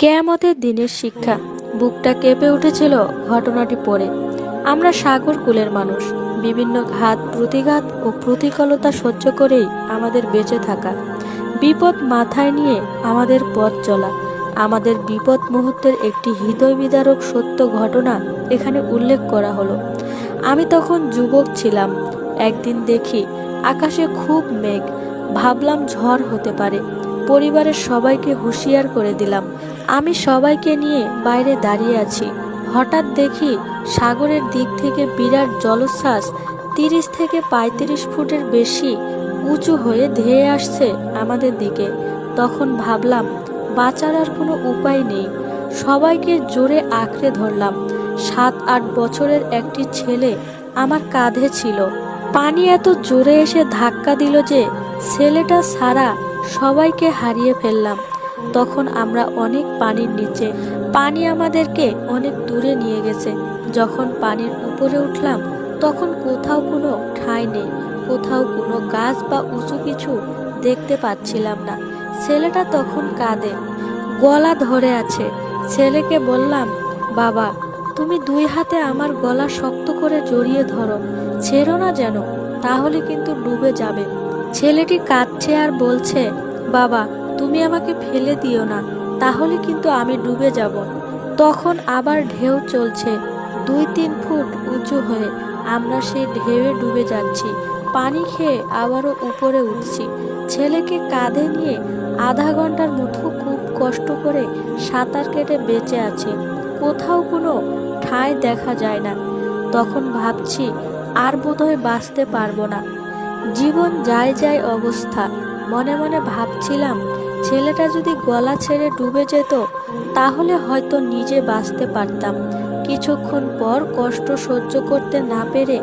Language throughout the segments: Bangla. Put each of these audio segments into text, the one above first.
কেয়ামতের দিনের শিক্ষা। বুকটা কেঁপে উঠেছিল ঘটনাটি পড়ে। আমরা সাগর কুলের মানুষ। বিভিন্ন ঘাত, প্রতিঘাত ও প্রতিকূলতা সহ্য করেই আমাদের বেঁচে থাকা। বিপদ মাথায় নিয়ে আমাদের পথ চলা। আমাদের বিপদ মুহূর্তের একটি হৃদয় বিদারক সত্য ঘটনা এখানে উল্লেখ করা হলো। আমি তখন যুবক ছিলাম। একদিন দেখি আকাশে খুব মেঘ। ভাবলাম ঝড় হতে পারে। পরিবারের সবাইকে হুঁশিয়ার করে দিলাম আমি সবাইকে নিয়ে বাইরে দাঁড়িয়ে আছি। হঠাৎ দেখি সাগরের দিক থেকে বিরাট জলোচ্ছ্বাস তিরিশ থেকে পঁয়ত্রিশ ফুটের বেশি উঁচু হয়ে ধেয়ে আসছে আমাদের দিকে। তখন ভাবলাম, বাঁচার আর কোনো উপায় নেই। সবাইকে জোরে আঁকড়ে ধরলাম। সাত, আট বছরের একটি ছেলে আমার কাঁধে ছিল। পানি এত জোরে এসে ধাক্কা দিল যে ছেলেটা সারা সবাইকে হারিয়ে ফেললাম। তখন আমরা অনেক পানির নিচে, পানি আমাদেরকে অনেক দূরে নিয়ে গেছে। যখন পানির উপরে উঠলাম, তখন কোথাও কোনো ঠাঁই নেই, কোথাও কোনো গাছ বা উঁচু কিছু দেখতে পাচ্ছিলাম না। ছেলেটা তখন কাঁদে, গলা ধরে আছে। ছেলেকে বললাম, বাবা, তুমি দুই হাতে আমার গলা শক্ত করে জড়িয়ে ধরো, ছেড়ো না যেন, তাহলে কিন্তু ডুবে যাবে। ছেলেটি কাঁদছে আর বলছে, বাবা তুমি আমাকে ফেলে দিও না, তাহলে কিন্তু আমি ডুবে যাব। তখন আবার ঢেউ চলছে। দুই তিন ফুট উঁচু হয়ে আমরা সেই ঢেউয়ে ডুবে যাচ্ছি। পানি খেয়ে আবারও উপরে উঠছি। ছেলেকে কাঁধে নিয়ে আধা ঘণ্টার মতো খুব কষ্ট করে সাঁতার কেটে বেঁচে আছে। কোথাও কোনো ঠাঁই দেখা যায় না। তখন ভাবছি, আর বোধহয় বাঁচতে পারব না। জীবন যায় যায় অবস্থা। মনে মনে ভাবছিলাম ছেলেটা যদি গলা ছেড়ে ডুবে যেত, তাহলে হয়তো নিজে বাঁচতে পারতাম। কিছুক্ষণ পর কষ্ট সহ্য করতে না পেরে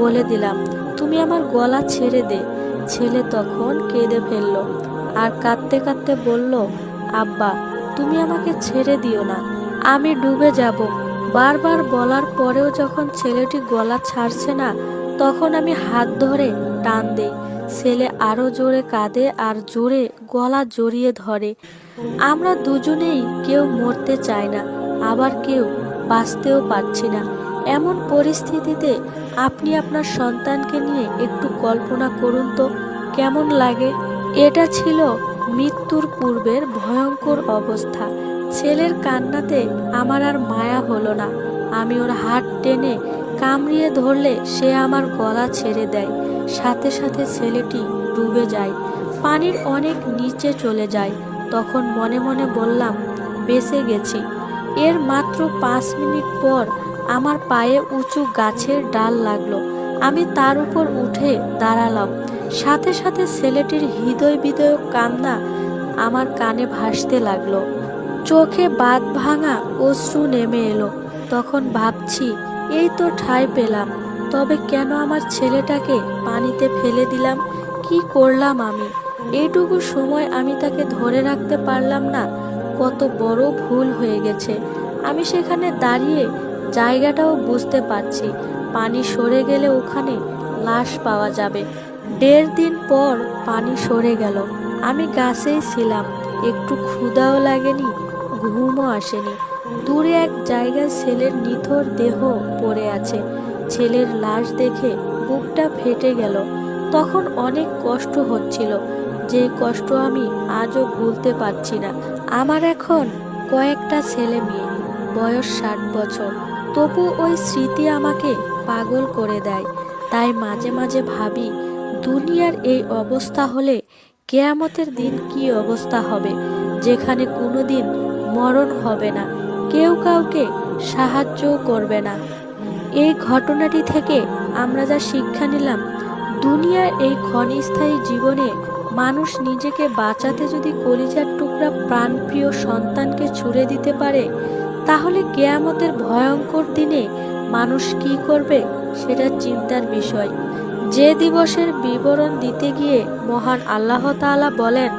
বলে দিলাম, তুমি আমার গলা ছেড়ে দে। ছেলে তখন কেঁদে ফেলল আর কাঁদতে কাঁদতে বলল, আব্বা, তুমি আমাকে ছেড়ে দিও না, আমি ডুবে যাব। বারবার বলার পরেও যখন ছেলেটি গলা ছাড়ছে না, তখন আমি হাত ধরে টান দেই। ছেলে আরও জোরে কাঁদে আর জোরে গলা জড়িয়ে ধরে। আমরা দুজনেই কেউ মরতে চায় না, আবার কেউ বাঁচতেও পারছি না। এমন পরিস্থিতিতে আপনি আপনার সন্তানকে নিয়ে একটু কল্পনা করুন তো, কেমন লাগে? এটা ছিল মৃত্যুর পূর্বের ভয়ঙ্কর অবস্থা। ছেলের কান্নাতে আমার আর মায়া হলো না। আমি ওর হাত টেনে কামড়িয়ে ধরলে সে আমার গলা ছেড়ে দেয়। সাথে সাথে ছেলেটি ডুবে যায়। পানির অনেক নিচে চলে যায়। তখন মনে মনে বললাম, বেঁচে গেছি। এর মাত্র পাঁচ মিনিট পর আমার পায়ে উঁচু গাছের ডাল লাগল। আমি তার উপর উঠে দাঁড়ালাম। সাথে সাথে ছেলেটির হৃদয় বিদয়ক কান্না আমার কানে ভাসতে লাগল। চোখে বাদ ভাঙা অশ্রু নেমে এলো। তখন ভাবছি এই তো ঠাঁই পেলাম। তবে কেন আমার ছেলেটাকে পানিতে ফেলে দিলাম? কি করলাম আমি? এইটুকু সময় আমি তাকে ধরে রাখতে পারলাম না। কত বড় ভুল হয়ে গেছে। আমি সেখানে দাঁড়িয়ে জায়গাটাও বুঝতে পারছি। পানি সরে গেলে ওখানে লাশ পাওয়া যাবে। দেড় দিন পর পানি সরে গেল। আমি গাছেই ছিলাম। একটু ক্ষুদাও লাগেনি, ঘুমও আসেনি। দূরে এক জায়গায় ছেলের নিথর দেহ পড়ে আছে। ছেলের লাশ দেখে বুকটা ফেটে গেল। তখন অনেক কষ্ট হচ্ছিল। যে কষ্ট আমি আজও ভুলতে পারছি না। আমার এখন কয়েকটা ছেলে মেয়ে। বয়স ষাট বছর। তবু ওই স্মৃতি আমাকে পাগল করে দেয়। তাই মাঝে মাঝে ভাবি, দুনিয়ার এই অবস্থা হলে কেয়ামতের দিন কি অবস্থা হবে? যেখানে কোনো দিন মরণ হবে না। কেউ কাউকে সাহায্যও করবে না। এই ঘটনাটি থেকে আমরা যা শিক্ষা নিলাম, দুনিয়ার এই ক্ষণস্থায়ী জীবনে মানুষ নিজেকে বাঁচাতে যদি কলিজার টুকরা প্রাণপ্রিয় সন্তানকে ছুড়ে দিতে পারে, তাহলে কেয়ামতের ভয়ঙ্কর দিনে মানুষ কি করবে সেটা চিন্তার বিষয়। যে দিবসের বিবরণ দিতে গিয়ে মহান আল্লাহ তাআলা বলেন,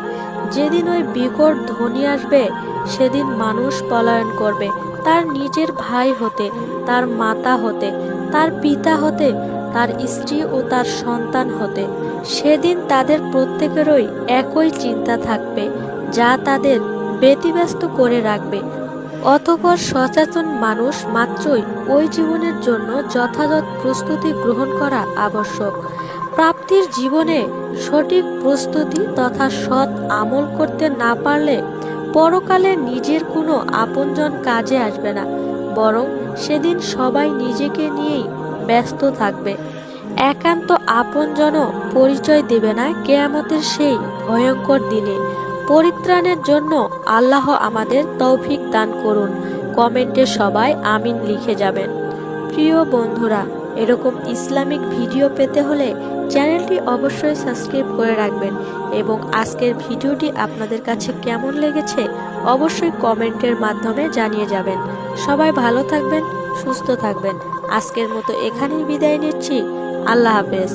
যেদিন ওই বিকট ধ্বনি আসবে সেদিন মানুষ পলায়ন করবে, তার নিজের ভাই হতে, তার মাতা হতে, তার পিতা হতে, তার স্ত্রী ও তার সন্তান হতে। সেদিন তাদের প্রত্যেকেরই একই চিন্তা থাকবে, যা তাদের ব্যতিব্যস্ত করে রাখবে। অতপর সচেতন মানুষ মাত্রই ওই জীবনের জন্য যথাযথ প্রস্তুতি গ্রহণ করা আবশ্যক। প্রাপ্তির জীবনে সঠিক প্রস্তুতি তথা সৎ আমল করতে না পারলে পরকালে নিজের কোনো আপনজন কাজে আসবে না, বরং সেদিন সবাই নিজেকে নিয়েই ব্যস্ত থাকবে। একান্ত আপনজনও পরিচয় দেবে না কেয়ামতের সেই ভয়ঙ্কর দিনে। পরিত্রাণের জন্য আল্লাহ আমাদের তৌফিক দান করুন, কমেন্টে সবাই আমিন লিখে যাবেন। প্রিয় বন্ধুরা, এরকম ইসলামিক ভিডিও পেতে হলে চ্যানেলটি অবশ্যই সাবস্ক্রাইব করে রাখবেন এবং আজকের ভিডিওটি আপনাদের কাছে কেমন লেগেছে অবশ্যই কমেন্টের মাধ্যমে জানিয়ে যাবেন। সবাই ভালো থাকবেন, সুস্থ থাকবেন। আজকের মতো এখানেই বিদায় নিচ্ছি। আল্লাহ হাফেজ।